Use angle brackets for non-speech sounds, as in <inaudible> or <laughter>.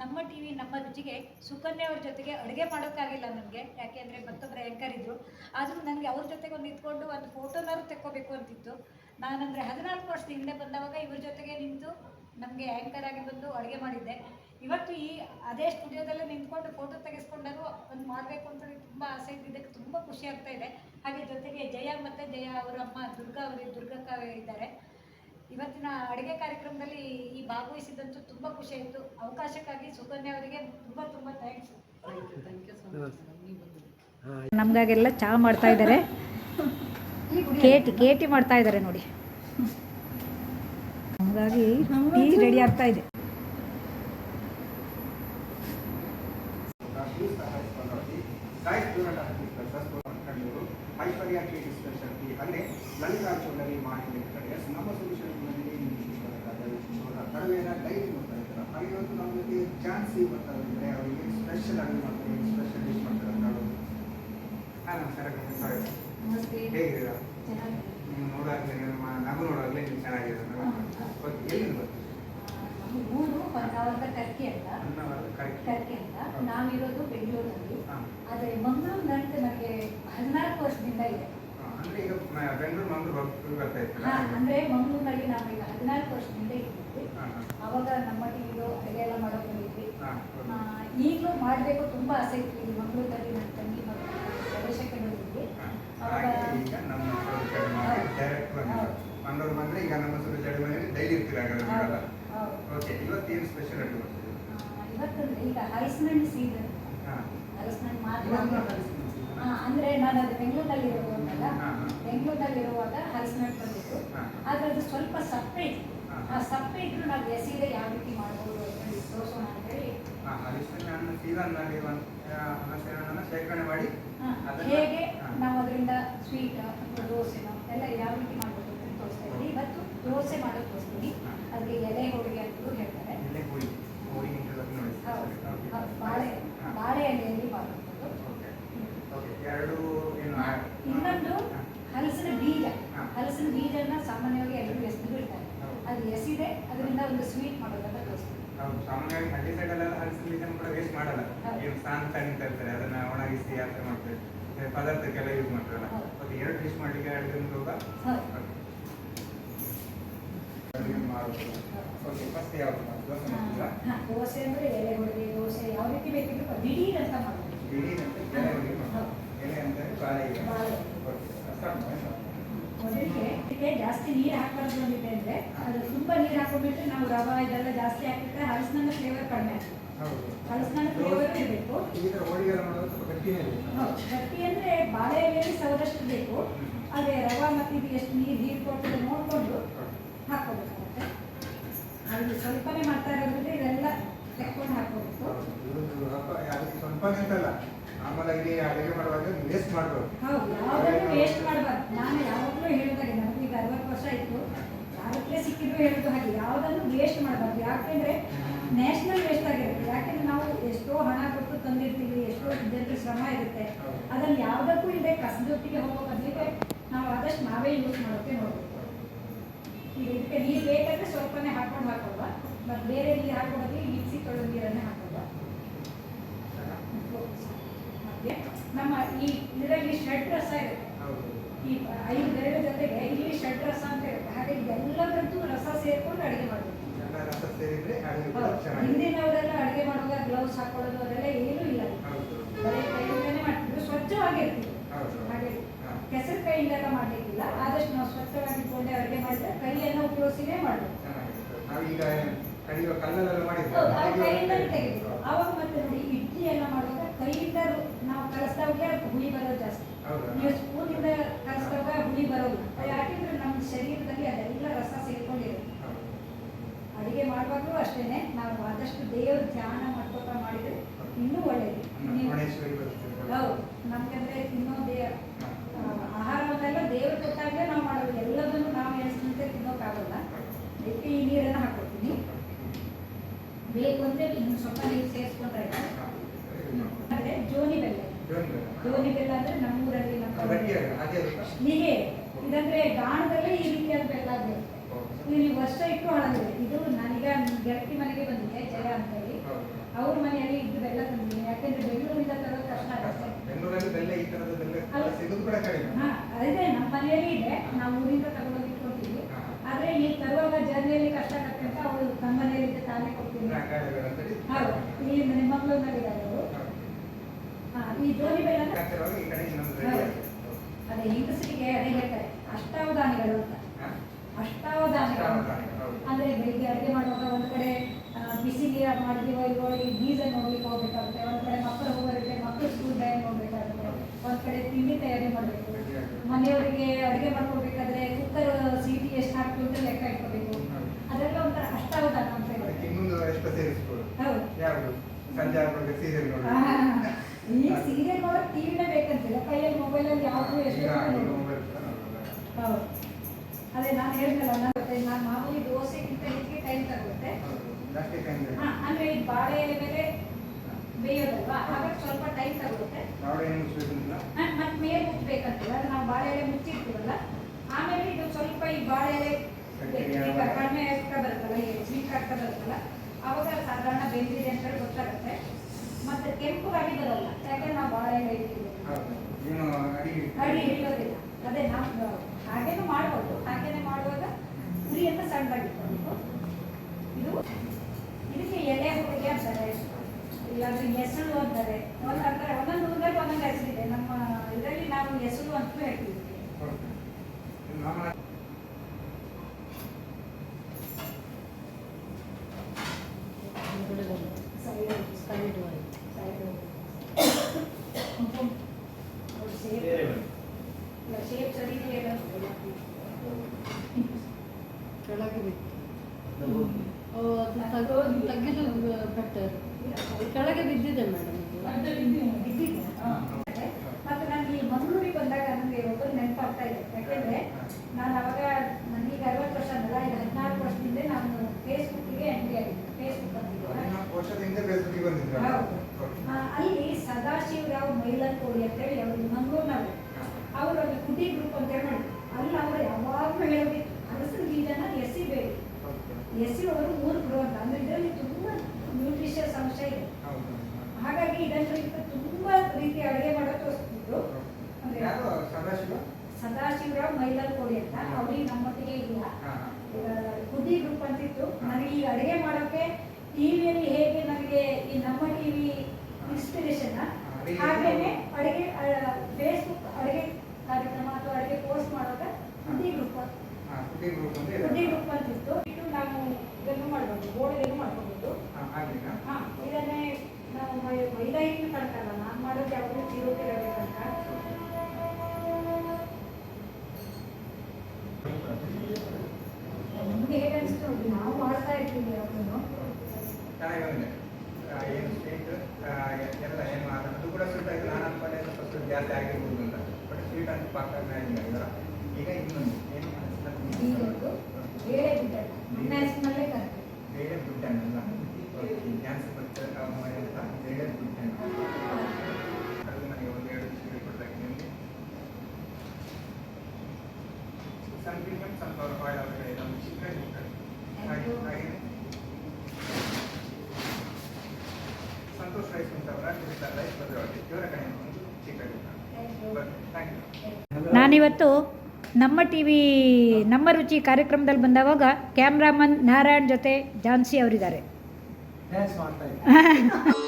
ನಮ್ಮ T V ನಮ್ಮ ರುಚಿಗೆ ಸುಕನ್ಯಾ ಅವ್ರ ಜೊತೆಗೆ ಅಡುಗೆ ಮಾಡೋಕ್ಕಾಗಿಲ್ಲ ನನಗೆ ಯಾಕೆಂದರೆ ಮತ್ತೊಬ್ಬರು ಆ್ಯಂಕರ್ ಇದ್ದರು ಆದರೂ ನನಗೆ ಅವ್ರ ಜೊತೆಗೆ ಒಂದು ನಿಂತ್ಕೊಂಡು ಒಂದು ಫೋಟೋನಾದ್ರು ತೆಕ್ಕೋಬೇಕು ಅಂತಿತ್ತು. ನಾನಂದರೆ ಹದಿನಾಲ್ಕು ವರ್ಷದ ಹಿಂದೆ ಬಂದವಾಗ ಇವ್ರ ಜೊತೆಗೆ ನಿಂತು ನಮಗೆ ಆ್ಯಂಕರ್ ಆಗಿ ಬಂದು ಅಡುಗೆ ಮಾಡಿದ್ದೆ. ಇವತ್ತು ಈ ಅದೇ ಸ್ಟುಡಿಯೋದಲ್ಲೇ ನಿಂತ್ಕೊಂಡು ಫೋಟೋ ತೆಗೆಸ್ಕೊಂಡಾಗ ಒಂದು ಮಾಡಬೇಕು ಅಂತ ತುಂಬ ಆಸೆ ಇದ್ದಿದ್ದಕ್ಕೆ ತುಂಬ ಖುಷಿ ಆಗ್ತಾ ಇದೆ. ಹಾಗೆ ಜೊತೆಗೆ ಜಯ ಮತ್ತು ಜಯ ಅವರ ಅಮ್ಮ ದುರ್ಗಾ ಅವರು ದುರ್ಗಕ್ಕ ಇದ್ದಾರೆ. ಇವತ್ತಿನ ಅಡುಗೆ ಕಾರ್ಯಕ್ರಮದಲ್ಲಿ ಈ ಭಾಗವಹಿಸಿದಂತೂ ತುಂಬ ಖುಷಿ ಆಯಿತು. ಅವಕಾಶಕ್ಕಾಗಿ ಸುಕನ್ಯಾ ಅವರಿಗೆ ತುಂಬ ತುಂಬ ಥ್ಯಾಂಕ್ಸ್ ನಮಗಾಗೆಲ್ಲ ಚಹಾ ಮಾಡ್ತಾ ಇದ್ದಾರೆ ಕೇಟಿ ಕೇಟಿ ಮಾಡ್ತಾ ಇದ್ದಾರೆ ನೋಡಿ. ನಮಗಾಗಿ ಟೀ ರೆಡಿ ಆಗ್ತಾ ಇದೆ. ಐಶ್ವರ್ಯ ಕೇಟಿ ಸ್ಪೆಷಲ್ ಟೀ ಅಲ್ಲೇ ಮಲ್ಲಿಕಾರ್ಜುನಲ್ಲಿ ಮಾಡಿ ನಮ್ಮ ಸೊಲ್ಯೂಷನ್ನಲ್ಲಿ ಕಡವೆನ ಡೈರಿ ಮಾಡ್ತಾ ಇದ್ದಾರೆ ಹಾಗೆ ಇವತ್ತು ನಮ್ಮ ಜೊತೆ ಚಾನ್ಸಿ ಬರ್ತಾ ಇದ್ದಾರೆ ಅವರಿಗೆ ಸ್ಪೆಷಲ್ ಅಡುಗೆ ಮಾಡ್ತಾರೆ ಸ್ಪೆಷಲ್ ಡಿಶ್ ಮಾಡ್ತಾರೆ ಅಂತ ಹೇಳೋದು ಹಾಂ ನಮಸ್ಕಾರ ಸಾರಿ ಹೇಗಿದ್ದೀರಾ? ನೀವು ನೋಡಾಗಲೇ ನಮ್ಮ ನಗು ನೋಡಾಗಲೇ ನೀವು ಚೆನ್ನಾಗಿದೆ ಓಕೆ ಎಲ್ಲಿಂದ ಊರು ಹೊನ್ನಾವರದ ಟರ್ಕಿ ಅಂತ. ಟರ್ಕಿ ಅಂತ. ನಾವಿರೋದು ಬೆಂಗಳೂರಲ್ಲಿ. ಆದರೆ ಮಂಗಳೂರು ನಂಟು ನನಗೆ ಹದಿನಾಲ್ಕು ವರ್ಷದಿಂದ ಇದೆ. ಅಂದರೆ ಈಗ ಬೆಂಗಳೂರು ಮಂಗಳೂರು ಹೋಗ್ತಾ ಬರ್ತಾ ಇತ್ತು ಹಾ, ಅಂದ್ರೆ ಮಂಗಳೂರಿನಲ್ಲಿ ನಾವು ಈಗ ಹದಿನಾಲ್ಕು ವರ್ಷದಿಂದ ಇದ್ದೀವಿ. ಅವಾಗ ನಮ್ಮ ಟಿವಿದು ಅಡುಗೆ ಎಲ್ಲ ಆ, ಈಗಲೂ ಮಾಡಬೇಕು ತುಂಬ ಆಸಕ್ತಿ ಮಂಗಳೂರಲ್ಲಿ ನನ್ನ ತಂಗಿ ಮಕ್ಕಳು ಡೈರೆಕ್ಟ್ ಬಂದಿದ್ದು ಮಂಗಳೂರು ಬಂದ್ರೆ ಈಗ ನಮ್ಮ ಸುರುಚಡಿ ಮನೆಯಲ್ಲಿ ಡೈಲಿ ಇರ್ತೀರ ಓಕೆ ಇವತ್ತು ಏನು ಸ್ಪೆಷಲ್ ಅಡ್ಡು ಇವತ್ತಂದ್ರೆ ಈಗ ಹರಿಸ್ಮೆಂಟ್ ಸೀಸನ್ ಹರಿಸ್ಮೆಂಟ್ ಮಾತ್ರ ಅಂದ್ರೆ ನಾನು ಅದು ಬೆಂಗಳೂರಲ್ಲಿ ಹಾ. ಬೆಂಗಳೂರಲ್ಲಿ ಇರುವಾಗ ಹರಿಸ್ಮೆಂಟ್ ಬಂದಿತ್ತು. ಆದ್ರೆ ಅದು ಸ್ವಲ್ಪ ಸಪ್ರೇಟ್ ಆ ಸಪ್ರೇಟ್ ನಾವು ಎಸೀದೆ ಯಾವ ರೀತಿ ಮಾಡ್ಬೋದು ಅಂತ ಹೇಳಿ ತೋರಿಸೋಣ ಅಂತ ಹೇಳಿ ಹಲಸಿನ ಹಣ್ಣು ಹಲಸಿನ ಹಣ್ಣನ್ನು ಶೇಖರಣೆ ಮಾಡಿ ಹೇಗೆ ನಾವು ಅದರಿಂದ ಸ್ವೀಟ್ ಅಥವಾ ದೋಸೆನೋ ಎಲ್ಲ ಯಾವ ರೀತಿ ಮಾಡಬಹುದು ಅಂತ ತೋರಿಸ್ತಾ ಇದ್ದೀನಿ. ಇವತ್ತು ದೋಸೆ ಮಾಡೋದು ತೋರಿಸ್ತೀನಿ. ಅದಕ್ಕೆ ಎಲೆ ಹೋಳಿಗೆ ಅಂತಲೂ ಹೇಳ್ತಾರೆ. ಬಾಳೆ ಬಾಳೆ ಎಲೆಯಲ್ಲಿ ಮಾಡಬಹುದು ಎರಡು ಇನ್ನೊಂದು ಹಲಸಿನ ಬೀಜ. ಹಲಸಿನ ಬೀಜನ ಸಾಮಾನ್ಯವಾಗಿ ಎಲ್ಲರೂ ಎಸೆದು ಬಿಡ್ತಾರೆ ಅದು ಎಸಿದೆ ಅದರಿಂದ ಒಂದು ಸ್ವೀಟ್ ಮಾಡೋದನ್ನ ತೋರಿಸ್ತೀನಿ. ಸಾಮಾನ್ಯವಾಗಿ ಹಳ್ಳಿ ಬೀಜನ ಕೂಡ ವೇಸ್ಟ್ ಮಾಡಲ್ಲ ಈಗ ಸ್ನಾನ ತಗೊಂತ ಇರ್ತಾರೆ ಅದನ್ನ ಒಣಗಿಸಿ ಥರ ಮಾಡ್ತಾರೆ. ಪದಾರ್ಥಕ್ಕೆಲ್ಲ ಯೂಸ್ ಮಾಡ್ತಾರಲ್ಲ. ಅದು ಎರಡು ಡಿಶ್ ಮಾಡಲಿಕ್ಕೆ ಎರಡು ದಿನ ದೋಸೆ ದೋಸೆ ಅಂದ್ರೆ ಎಲೆ ದೋಸೆ ಯಾವ ರೀತಿ ಬೇಕಿದ್ರು ದಿಢೀರ್ ಅಂತ ಮಾಡೋದು ಇಡೀ ಅಂತ ಎಲೆ ಹೋಳಿಗೆ ಎಲೆ ಅಂದರೆ ಬಾಳೆ ಓಕೆ. start ಮಾಡಿ. ಮೊದಲಿಗೆ ಜಾಸ್ತಿ ನೀರು ಹಾಕಬಾರ್ದು ಅಂದಿದೆ ಅಂದ್ರೆ ಅದು ತುಂಬಾ ನೀರು ಹಾಕೊಂಡ್ಬಿಟ್ರೆ ನಾವು ರವೆ ಇದೆಲ್ಲ ಜಾಸ್ತಿ ಹಾಕಿದ್ರೆ ಹಲಸಿನ ಫ್ಲೇವರ್ ಕಡಿಮೆ ಆಗ್ತದೆ. ಹಲಸಿನ ಫ್ಲೇವರ್ ಇರಬೇಕು ಗಟ್ಟಿ ಅಂದ್ರೆ ಬಾಳೆ ಎಲೆಯಲ್ಲಿ ಸಾವಿರಷ್ಟು ಬೇಕು. ಅದೇ ರವೆ ಮತ್ತು ಇದು ಎಷ್ಟು ನೀರು ಹೀರ್ಕೊಟ್ಟು ನೋಡಿಕೊಂಡು ಹಾಕೋಬೇಕಾಗುತ್ತೆ ಅಲ್ಲಿ ಸ್ವಲ್ಪನೇ ಮಾಡ್ತಾ ಇರೋದ್ರಿಂದ ಇದೆಲ್ಲ ತೆಕ್ಕೊಂಡು ಹಾಕೋಬೇಕು ಸ್ವಲ್ಪನೇ ಅಂತಲ್ಲ ಅಡುಗೆ ಮಾಡುವಾಗ ವೇಸ್ಟ್ ಹೌದು ಯಾವುದನ್ನು ವೇಸ್ಟ್ ಮಾಡಬಾರ್ದು. ನಾನು ಯಾವಾಗಲೂ ಹೇಳಿದಾಗ ನನಗೆ ಈಗ ಅರವತ್ತು ವರ್ಷ ಆಯಿತು. ಯಾರಕ್ಕೆ ಸಿಕ್ಕಿದ್ರು ಹೇಳೋದು ಹಾಗೆ. ಯಾವುದನ್ನು ವೇಸ್ಟ್ ಮಾಡಬಾರ್ದು. ಯಾಕೆಂದ್ರೆ ನ್ಯಾಷನಲ್ ವೇಸ್ಟ್ ಆಗಿರುತ್ತೆ. ಯಾಕೆಂದ್ರೆ ನಾವು ಎಷ್ಟೋ ಹಣ ಕೊಟ್ಟು ತಂದಿರ್ತೀವಿ ಎಷ್ಟೋ ವಿದ್ಯಾರ್ಥಿ ಶ್ರಮ ಇರುತ್ತೆ. ಅದನ್ನು ಯಾವುದಕ್ಕೂ ಇದೆ ಕಸದೊಟ್ಟಿಗೆ ಹೋಗೋ ಬದಲಿಗೆ ನಾವು ಆದಷ್ಟು ನಾವೇ ಯೂಸ್ ಮಾಡೋಕ್ಕೆ ನೋಡಬೇಕು. ಈಗ ಇದಕ್ಕೆ ನೀರು ಬೇಕಂದ್ರೆ ಸ್ವಲ್ಪನೇ ಹಾಕೊಂಡು ಹಾಕೋಲ್ವ? ಮತ್ತು ಬೇರೆ ನೀರು ಹಾಕೋದ್ರೆ ಮಿಕ್ಸಿ ತೊಳೆದ ನೀರನ್ನೇ ಹಾಕೋಲ್ವ? ಮತ್ತೆ ನಮ್ಮ ಈ ಇದರಲ್ಲಿ ಷಡ್ ರಸ ಇರುತ್ತೆ. ಈ ಐದು ಬೆರಳು ಜೊತೆಗೆ ಇಲ್ಲಿ ಷಡ್ ರಸ ಅಂತ ಇರುತ್ತೆ. ಹಾಗೆ ಎಲ್ಲದರದ್ದು ರಸ ಸೇರ್ಕೊಂಡು ಅಡುಗೆ ಮಾಡಬೇಕು. ಎಲ್ಲ ನೀವು ಸ್ಪೂನಿಂದ ಕಲಿಸಿದಾಗ ಹುಳಿ ಬರೋದು. ಯಾಕೆಂದ್ರೆ ನಮ್ಮ ಶರೀರದಲ್ಲಿ ಅದೆಲ್ಲ ರಸ ಸೇರ್ಕೊಂಡಿರುತ್ತೆ. ಅಡಿಗೆ ಮಾಡುವಾಗಲೂ ಅಷ್ಟೇನೆ ನಾವು ಆದಷ್ಟು ದೇವರ ಧ್ಯಾನ ಮಾಡ್ಕೊತಾ ಮಾಡಿದ್ರೆ ಇನ್ನೂ ಒಳ್ಳೇದು. ಹೌದು. ನಮ್ಗಂದ್ರೆ ತಿನ್ನೋ ದೇ ಹಾ. ಆ, ಆಹಾರವನ್ನೆಲ್ಲ ದೇವರು ಕೊಟ್ಟಾಗಲೇ ನಾವು ಮಾಡೋದು ಎಲ್ಲದನ್ನು ನಾವು ಎಣಿಸಿದಂತೆ ತಿನ್ನೋಕ್ಕಾಗಲ್ಲ ಅದಕ್ಕೆ ಈ ನೀರನ್ನು ಹಾಕೊಡ್ತೀನಿ ಬೇಕು ಅಂದರೆ ಇನ್ನು ಸ್ವಲ್ಪ ನೀರು ಸೇರಿಸ್ಕೊಂಡ್ರೆ ಆಯ್ತು. ಹಾ. ಇದು ಮಾಡ್ಬೋದು. ಅಂದ್ರೆ ಜೋನಿ ಬೆಲ್ಲ ಜೋನಿ ಬೇಡ. ಜೋನಿ ಬೆಲ್ಲ ಅಂದ್ರೆ ನಮ್ಮೂರಲ್ಲಿ ನಮ್ಮ ಗಟ್ಟಿಯಾಗಿ ಹಾಗೆ ಇರುತ್ತಾ? ಹೀಗೆ ಇದಂದ್ರೆ ಬರುತ್ತೆ ಹೌದು. ಇಲ್ಲಿ ವರ್ಷ ಇಟ್ಟು ಹಳದಿದೆ ಇದು ನಾನೀಗ ಗೆಳತಿ ಮನೆಗೆ ಬಂದಿದೆ ಜಯ ಅಂತ ಹೇಳಿ. ಅವ್ರ ಮನೆಯಲ್ಲಿ ಇದ್ದು ಬೆಲ್ಲ ತಂದಿದ್ದೀನಿ. ಯಾಕೆಂದ್ರೆ ಬೆಂಗಳೂರಿಂದ ತರೋದು ಕಷ್ಟ ಆಗುತ್ತೆ ಬೆಂಗಳೂರಲ್ಲಿ ಬೆಲ್ಲ ಈ ತರದ ಬೆಲ್ಲ ಅಲ್ಲ. ಸಿಗೋದು ಕೂಡ ಕಡಿಮೆ. ಹಾ ಅದೇ ನಮ್ಮ ಮನೆಯಲ್ಲಿ ಇದೆ. ನಾವು ಊರಿಂದ ತಗೊಂಡೋಗಿ ಇಟ್ಕೊತೀವಿ. ಆದ್ರೆ ಈ ತರುವಾಗ ಜರ್ನಿಯಲ್ಲಿ ಕಷ್ಟ ಆಗುತ್ತೆ ಅಂತ ಅವರು ನಮ್ಮ ಮನೆಯಲ್ಲಿ ತಾನೇ ಕೊಡ್ತೀನಿ. ಹೌದು. ಇಲ್ಲಿ ನಿಮ್ಮ ಮಗಳೂರಿನಲ್ಲಿದ್ದಾರೆ ಅವರು. ಈ ಜೋಡಿ ಬೆಲ್ಲ. ಅದೇ ಹೆಂಗಸರಿಗೆ ಅದೇ ಹೇಳ್ತಾರೆ. ಅಷ್ಟಾವಧಾನಿಗಳು ಅಂತ. ಹೌದು. ಅಂದ್ರೆ ಬೆಳಿಗ್ಗೆ ಅಡುಗೆ ಮಾಡುವಾಗ ಒಂದು ಕಡೆ ಬಿಸಿ ನೀರ ಮಾಡಿದೀವೋ ಇಲ್ವೋ ಈ ನೋಡ್ಲಿಕ್ಕೆ ಹೋಗ್ಬೇಕಾಗುತ್ತೆ. ಒಂದ್ ಕಡೆ ಮಕ್ಕಳು ಹೋಗೋರಿಗೆ ಮಕ್ಕಳು ಸ್ಕೂಲ್ ಟೈಮ್ ಹೋಗ್ಬೇಕಾಗುತ್ತೆ. ಒಂದ್ ಕಡೆ ತಿಂಡಿ ತಯಾರಿ ಮಾಡಬೇಕು. ಮನೆಯವರಿಗೆ ಅಡುಗೆ ಮಾಡ್ಕೋಬೇಕಾದ್ರೆ ಕುಕ್ಕರ್ ಸೀಟಿ ಎಷ್ಟು ಹಾಕ್ತು ಅಂತ ಲೆಕ್ಕ ಇಟ್ಕೋಬೇಕು. ಅದೆಲ್ಲ ಒಂಥರ ಅಷ್ಟಾವಧಾನ ಅಂತ ಈ ಸೀರಿಯಲ್ ನೋಡೋಕೆ ಟಿವಿನೇ ಬೇಕಂತಿಲ್ಲ. ಕೈಯಲ್ಲಿ ಮೊಬೈಲಲ್ಲಿ ಯಾವುದು ಎಷ್ಟು. ಹೌದು. ಅದೇ ನಾನು ಹೇಳಿದ್ನಲ್ಲ ನಾನು ಮಾಮೂಲಿ ದೋಸೆಗಿಂತ ಇದಕ್ಕೆ ಟೈಮ್ ತಗುತ್ತೆ. ಅಂದ್ರೆ ಈ ಬಾಳೆ ಎಲೆ ಮೇಲೆ ಬೇಯೋದಲ್ವಾ? ಹಾಗಾಗಿ ಸ್ವಲ್ಪ ಟೈಮ್ ಮುಚ್ಚಬೇಕಂತಿಲ್ಲ ಮತ್ತೆ ಮೇಲೆ ಮುಚ್ಚಬೇಕಂತಿಲ್ಲ ಅದು ನಾವು ಬಾಳೆ ಎಲೆ ಮುಚ್ಚಿರ್ತೀವಲ್ಲ ಆಮೇಲೆ ಇದು ಸ್ವಲ್ಪ ಈ ಬಾಳೆ ಎಲೆ ಕಡಿಮೆ ಆಗ್ತಾ ಬರುತ್ತಲ್ಲ ಸ್ವೀಟ್ ಆಗ್ತಾ ಬರುತ್ತಲ್ಲ ಅವಾಗ ಸಾಧಾರಣ ಬೆಂದಿದೆ ಅಂತ ಹೇಳಿ ಗೊತ್ತಾಗುತ್ತೆ. ಮತ್ತೆ ಕೆಂಪು ಆಗಿ ಬರಲ್ಲ ಯಾಕಂದ್ರೆ ನಾವು ಬಾಳೆ ಎಲೆ ಅಡಿ ಹಿಡಿಯೋದಿಲ್ಲ ಹೆಸರು ಅಂತಾರೆ ಓ, ಅದು ತಗೋ- ತೆಗೆದು ಬೆಟರ್ ಕೆಳಗೆ ಬಿದ್ದಿದೆ ಮೇಡಮ್ ಬಿದ್ದಿದೆ. ಮತ್ತೆ ನಾನು ಈ ಮಂಗಳೂರಿಗೆ ಬಂದಾಗ ನನಗೆ ಒಬ್ಬರು ನೆನಪಾಗ್ತಾ ಇದೆ. ಯಾಕೆಂದ್ರೆ ನಾನು ಅವಾಗ ನನಗೆ ಅರವತ್ತು ವರ್ಷ ಅಲ್ಲ ಈಗ ಹದಿನಾಲ್ಕು ವರ್ಷದಿಂದ ನಾನು ಫೇಸ್ಬುಕ್ಕಿಗೆ ಎಂಟ್ರಿ ಆಗಿದ್ದೆ. ಫೇಸ್ಬುಕ್. ಆ, ಅಲ್ಲಿ ಸದಾಶಿವರಾವ್ ಮೈಲನ್ಕೋಡಿ ಅಂತೇಳಿ ಅವರು ಮಂಗಳೂರಿನವರು. ಅವರು ಅಲ್ಲಿ ಕುಟಿ ಗ್ರೂಪ್ ಅಂತ ಹೇಳಿ ಮಾಡಿದ್ರು ಅಲ್ಲಿ ಅವರು ಯಾವಾಗಲೂ ಹೇಳಬೇಕು ಅರಸನ ಬೀಜನ ಎಸಿ ಸಿ ಅವರು ಮೂರು ಬಿಡು ಅಂತ. ಅಂದ್ರೆ ಇದರಲ್ಲಿ ತುಂಬಾ ನ್ಯೂಟ್ರಿಷಿಯಸ್ ಅಂಶ ಇದೆ. ಹಾಗಾಗಿ ಇದನ್ನು ತುಂಬಾ ರೀತಿ ಅಡುಗೆ ಮಾಡೋದು ತೋರಿಸ್ತಿದ್ರು. ಸದಾಶಿವರಾವ್ ಮೈಲನ್ಕೋಡಿ ಅಂತ. ಅವ್ರಿಗೆ ನಮ್ಮೊಟ್ಟಿಗೆ ಇಲ್ಲ. ಕುಡಿ ಗ್ರೂಪ್ ಅಂತಿತ್ತು. ನನಗೆ ಈ ಅಡುಗೆ ಮಾಡೋಕೆ ಟಿವಿಯಲ್ಲಿ ಹೇಗೆ ನನಗೆ ಈ ನಮ್ಮ ಟಿವಿ ಇನ್ಸ್ಪಿರೇಷನ್ ಹಾಗೇನೆ ಅಡುಗೆ ಫೇಸ್ಬುಕ್ ಅಡುಗೆ ಕಾರ್ಯಕ್ರಮ ಅಥವಾ ಅಡುಗೆ ಪೋಸ್ಟ್ ಮಾಡುವಾಗ ಕುಡಿ ಗ್ರೂಪ್ ಹಾ, ಕುಟಿ ಗ್ರೂಪ್ ಅಂದ್ರೆ ಇದೆ. ಕುಡಿ ಗ್ರೂಪ್ ಅಂತಿತ್ತು ಇದು ನಾವು ಇದನ್ನು ಮಾಡ್ಬೋದು ಗೋಡೆಯನ್ನು ಮಾಡ್ಕೋಬೋದು ಹಾ, ಆಗ್ಲಿಲ್ಲ? ಹಾ ಇದನ್ನೇ ನಾವು ಮೈ- ಮೈದಾ ಹಿಟ್ಟು ಕಳ್ಕಲ್ಲ ನಾನು ಮಾಡೋದು ಯಾವಾಗಲೂ ಚಿರೋಟಿ ರವೆ ಕಳ್ಕ ನಿಮ್ಗೆ ಹೇಗೆ ಅನಿಸ್ತು ನೋಡಿ ನಾವು ಮಾಡ್ತಾ ಇರ್ತೀವಿ ಯಾವಾಗಲೂ ಚೆನ್ನಾಗಿ ಬಂದಿದೆ ಆ, ಏನು ಸ್ವೀಟ್ ಎಲ್ಲ ಏನು ಅದು ಅದು ಕೂಡ ಸ್ವೀಟ್ ಆಯ್ತು ನಾನು ಅನ್ಕೊಂಡೆ ಸ್ವಲ್ಪ ಸ್ವೀಟ್ ಜಾಸ್ತಿ ಆಗಿರ್ಬೋದು ಅಂತ ಬಟ್ ಸ್ವೀಟ್ ಅಂತ ಪಾಕ ಮಾಡಿದ್ದಾರೆ ಈಗ ಇನ್ನೊಂದು ಏನು ಈಗೊಂದು ಬೇಳೆ ಬಿಟ್ಟಲ್ಲ ನನ್ನ ಹೆಸರಿನಲ್ಲೇ ಕರೆಕ್ಟ್ ಬೇಳೆ ಬುಟ್ಟಣ್ಣಲ್ಲ ಕ್ಯಾನ್ಸರ್ ಬರುತ್ತೆ ಅಂತ ಬೇಳೆ ಬುಟ್ಟಣ್ಣ ಅದು ನನಗೆ ಒಂದು ಎರಡು ಸ್ವೀಟ್ ಕೊಡ್ಬೇಕು ನಿಮಗೆ ಸನ್ ಟ್ರೀಟ್ಮೆಂಟ್ ಸನ್ಫ್ಲವರ್ ಆಯಿಲ್ ಅವರಿಗೆ ನಮ್ಮ ಚಿಕನ್ ಹಾಗೆ ಹಾಗೆ ಸಂತೋಷ್ ರೈಸ್ ಅಂತವರ ರೈಸ್ ಭದ್ರಾವತಿ ಇವರ ಕಡೆ ಒಂದು ಚಿಕ್ಕ ನಾನಿವತ್ತು ನಮ್ಮ ಟಿ ವಿ ನಮ್ಮ ರುಚಿ ಕಾರ್ಯಕ್ರಮದಲ್ಲಿ ಬಂದವಾಗ ಕ್ಯಾಮ್ರಾಮನ್ ನಾರಾಯಣ್ ಜೊತೆ ಝಾನ್ಸಿ ಅವರಿದ್ದಾರೆ. <laughs>